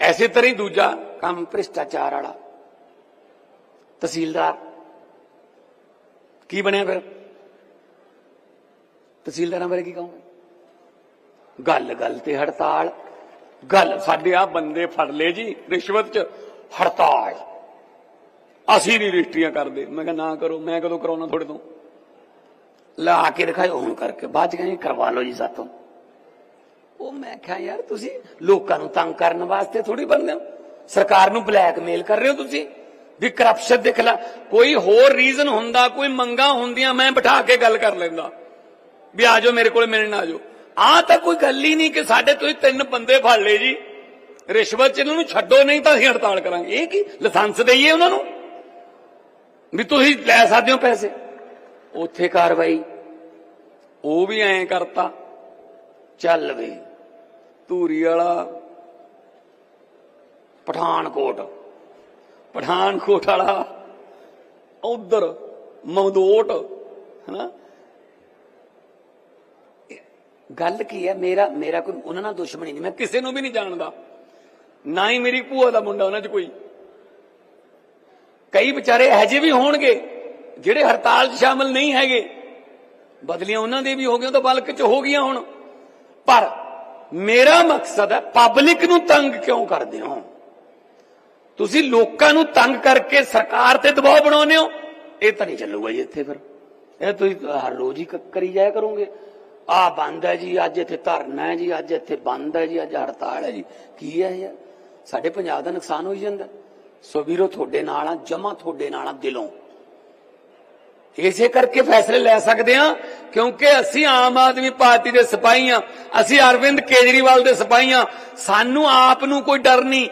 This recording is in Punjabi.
ਐਸੇ ਤਰ੍ਹਾਂ ਹੀ ਦੂਜਾ ਕੰਮ ਭ੍ਰਿਸ਼ਟਾਚਾਰ ਵਾਲਾ। ਤਹਿਸੀਲਦਾਰ। ਕੀ ਬਣਿਆ ਫਿਰ? ਤਹਿਸੀਲਦਾਰਾਂ ਬਾਰੇ ਕੀ ਕਹੋਗੇ? ਗੱਲ ਗੱਲ ਤੇ ਹੜਤਾਲ। ਗੱਲ, ਸਾਡੇ ਆ ਬੰਦੇ ਫੜ ਲਏ ਜੀ, ਰਿਸ਼ਵਤ ਚ ਹੜਤਾਲ। ਅਸੀਂ ਨਹੀਂ ਰਜਿਸਟਰੀਆਂ ਕਰਦੇ। ਮੈਂ ਕਿਹਾ ਨਾ ਕਰੋ, ਮੈਂ ਕਦੋਂ ਕਰਾਉਣਾ ਤੁਹਾਡੇ ਤੋਂ? ਲਾ ਕੇ ਦਿਖਾਇਓ, ਹੁਣ ਕਰਕੇ। ਬਾਅਦ ਚ ਕਹਿੰਦੇ ਕਰਵਾ ਲਓ ਜੀ ਸਾਥੋਂ। ਉਹ ਮੈਂ ਕਿਹਾ, ਯਾਰ ਤੁਸੀਂ ਲੋਕਾਂ ਨੂੰ ਤੰਗ ਕਰਨ ਵਾਸਤੇ ਥੋੜੀ ਬੰਦੇ ਹੋ। ਸਰਕਾਰ ਨੂੰ ਬਲੈਕਮੇਲ ਕਰ ਰਹੇ ਹੋ ਤੁਸੀਂ। ਵੀ ਕਰਪਸ਼ਨ ਦੇ ਖਿਲਾਫ ਕੋਈ ਹੋਰ ਰੀਜ਼ਨ ਹੁੰਦਾ, ਕੋਈ ਮੰਗਾ ਹੁੰਦੀਆਂ, ਮੈਂ ਬਿਠਾ ਕੇ ਗੱਲ ਕਰ ਲੈਂਦਾ। ਵੀ ਆ ਜਾਓ ਮੇਰੇ ਕੋਲ ਮਿਲਣ ਆ ਜਾਓ। ਆ ਤਾਂ ਕੋਈ ਗੱਲ ਹੀ ਨਹੀਂ ਕਿ ਸਾਡੇ ਤੁਸੀਂ ਤਿੰਨ ਬੰਦੇ ਫੜ ਲਏ ਜੀ। ਰਿਸ਼ਵਤ ਚ ਇਹਨਾਂ ਨੂੰ ਛੱਡੋ, ਨਹੀਂ ਤਾਂ ਅਸੀਂ ਹੜਤਾਲ ਕਰਾਂਗੇ। ਇਹ ਕੀ ਲਾਇਸੈਂਸ ਦਈਏ ਉਹਨਾਂ ਨੂੰ? ਵੀ ਤੁਸੀਂ ਲੈ ਸਕਦੇ ਹੋ ਪੈਸੇ। ਉੱਥੇ ਕਾਰਵਾਈ, ਉਹ ਵੀ ਐਂ ਕਰਤਾ। ਚੱਲ ਵੀ ਧੂਰੀ ਵਾਲਾ ਪਠਾਨਕੋਟ। ਪਠਾਨਕੋਟ ਵਾਲਾ ਉਧਰ ਮਮਦੋਟ, ਹਨਾ? ਗੱਲ ਕੀ ਹੈ? ਮੇਰਾ ਮੇਰਾ ਕੋਈ, ਉਹਨਾਂ ਨਾਲ ਦੁਸ਼ਮਣੀ ਨਹੀਂ। ਮੈਂ ਕਿਸੇ ਨੂੰ ਵੀ ਨਹੀਂ ਜਾਣਦਾ। ਨਾ ਹੀ ਮੇਰੀ ਭੂਆ ਦਾ ਮੁੰਡਾ ਉਹਨਾਂ 'ਚ ਕੋਈ। ਕਈ ਵਿਚਾਰੇ ਇਹੋ ਜਿਹੇ ਵੀ ਹੋਣਗੇ, ਜਿਹੜੇ ਹੜਤਾਲ 'ਚ ਸ਼ਾਮਲ ਨਹੀਂ ਹੈਗੇ। ਬਦਲੀਆਂ ਉਹਨਾਂ ਦੇ ਵੀ ਹੋ ਗਈਆਂ ਤਾਂ ਬਲਕ 'ਚ ਹੋ ਗਈਆਂ ਹੁਣ। ਪਰ ਮੇਰਾ ਮਕਸਦ ਹੈ ਪਬਲਿਕ ਨੂੰ ਤੰਗ ਕਿਉਂ ਕਰਦੇ ਹੋ? ਤੁਸੀਂ ਲੋਕਾਂ ਨੂੰ ਤੰਗ ਕਰਕੇ ਸਰਕਾਰ ਤੇ ਦਬਾਅ ਬਣਾਉਂਦੇ ਹੋ? ਇਹ ਤਾਂ ਨਹੀਂ ਚੱਲੂਗਾ ਜੀ ਇੱਥੇ ਫਿਰ। ਇਹ ਤੁਸੀਂ ਹਰ ਰੋਜ਼ ਹੀ ਕਰੀ ਜਾਇਆ ਕਰੋਗੇ। ਆ ਬੰਦ ਹੈ ਜੀ, ਅੱਜ ਇੱਥੇ ਧਰਨਾ ਹੈ ਜੀ, ਅੱਜ ਇੱਥੇ ਬੰਦ ਹੈ ਜੀ, ਅੱਜ ਹੜਤਾਲ ਹੈ ਜੀ। ਕੀ ਹੈ ਯਾਰ ਸਾਡੇ ਪੰਜਾਬ ਦਾ ਨੁਕਸਾਨ ਹੋਈ ਜਾਂਦਾ। ਸੋ ਵੀਰੋ, ਤੁਹਾਡੇ ਨਾਲ ਆ, ਜਮਾ ਤੁਹਾਡੇ ਨਾਲ ਆ ਦਿਲੋਂ। ਇਸੇ ਕਰਕੇ ਫੈਸਲੇ ਲੈ ਸਕਦੇ ਹਾਂ ਕਿਉਂਕਿ ਅਸੀਂ ਆਮ ਆਦਮੀ ਪਾਰਟੀ ਦੇ ਸਿਪਾਹੀ ਹਾਂ ਅਸੀਂ ਅਰਵਿੰਦ ਕੇਜਰੀਵਾਲ ਦੇ ਸਿਪਾਹੀ ਹਾਂ ਸਾਨੂੰ ਆਪ ਨੂੰ ਕੋਈ ਡਰ ਨਹੀਂ।